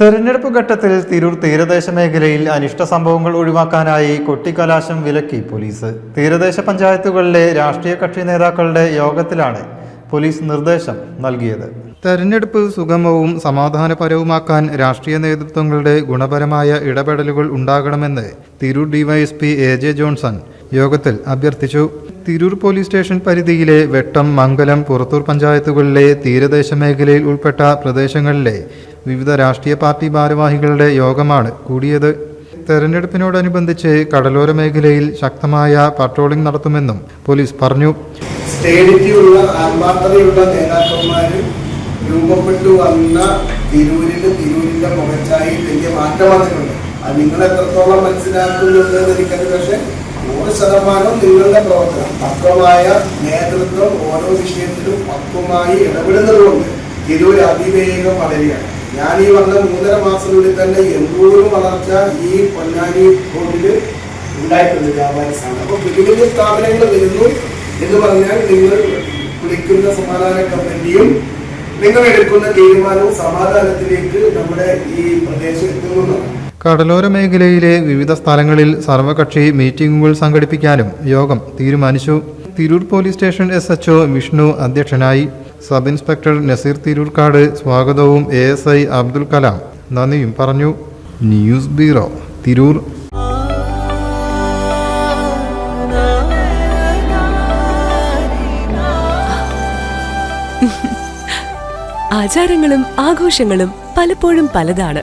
തെരഞ്ഞെടുപ്പ് ഘട്ടത്തിൽ തിരൂർ തീരദേശ മേഖലയിൽ അനിഷ്ട സംഭവങ്ങൾ ഒഴിവാക്കാനായി കൊട്ടിക്കലാശം വിലക്കി പോലീസ്. തീരദേശ പഞ്ചായത്തുകളിലെ രാഷ്ട്രീയ കക്ഷി നേതാക്കളുടെ യോഗത്തിലാണ് പോലീസ് നിർദ്ദേശം നൽകിയത്. തെരഞ്ഞെടുപ്പ് സുഗമവും സമാധാനപരവുമാക്കാൻ രാഷ്ട്രീയ നേതൃത്വങ്ങളുടെ ഗുണപരമായ ഇടപെടലുകൾ ഉണ്ടാകണമെന്ന് Tirur DYSP A J Johnson യോഗത്തിൽ അഭ്യർത്ഥിച്ചു. തിരൂർ പോലീസ് സ്റ്റേഷൻ പരിധിയിലെ വെട്ടം മംഗലം പുറത്തൂർ പഞ്ചായത്തുകളിലെ തീരദേശ മേഖലയിൽ ഉൾപ്പെട്ട പ്രദേശങ്ങളിലെ വിവിധ രാഷ്ട്രീയ പാർട്ടി ഭാരവാഹികളുടെ യോഗമാണ് കൂടിയത്. തെരഞ്ഞെടുപ്പിനോടനുബന്ധിച്ച് കടലോര മേഖലയിൽ ശക്തമായ പട്രോളിംഗ് നടത്തുമെന്നും പോലീസ് പറഞ്ഞു. രൂപപ്പെട്ടു വന്ന തിരൂരിന്റെ മുഖച്ചായി വലിയ മാറ്റം വന്നിട്ടുണ്ട്. അത് നിങ്ങൾ എത്രത്തോളം മനസ്സിലാക്കുന്നുണ്ട് എന്ന് എനിക്കത് പക്ഷേ നൂറ് ശതമാനം നിങ്ങളുടെ പ്രവർത്തനം പക്വമായ നേതൃത്വം ഓരോ വിഷയത്തിലും പക്വമായി ഇടപെടുന്നതുകൊണ്ട് തിരൂർ അതിവേഗം വളരുകയാണ്. ഞാൻ ഈ വന്ന മൂന്നര മാസത്തിനുള്ളിൽ തന്നെ എന്തോരം വളർച്ച ഈ പൊന്നാനി റോഡിൽ ഉണ്ടായിട്ടുണ്ട് വ്യാപാര സ്ഥാപനം. അപ്പൊ വലിയ വലിയ സ്ഥാപനങ്ങൾ വരുന്നു എന്ന് പറഞ്ഞാൽ നിങ്ങൾ വിളിക്കുന്ന സമാധാന കമ്മിറ്റിയും നിങ്ങൾ എടുക്കുന്ന തീരുമാനവും സമാധാനത്തിലേക്ക് നമ്മുടെ ഈ പ്രദേശം എത്തുന്നു കടലോര മേഖലയിലെ വിവിധ സ്ഥലങ്ങളിൽ സർവകക്ഷി മീറ്റിംഗുകൾ സംഘടിപ്പിക്കാനും യോഗം തീരുമാനിച്ചു. Tirur police station S Vishnu അധ്യക്ഷനായി സബ് ഇൻസ്പെക്ടർ നസീർ തിരൂർക്കാട് സ്വാഗതവും A S I Abdul Kalam നന്ദിയും പറഞ്ഞു. News bureau Tirur. ആചാരങ്ങളും ആഘോഷങ്ങളും പലപ്പോഴും പലതാണ്.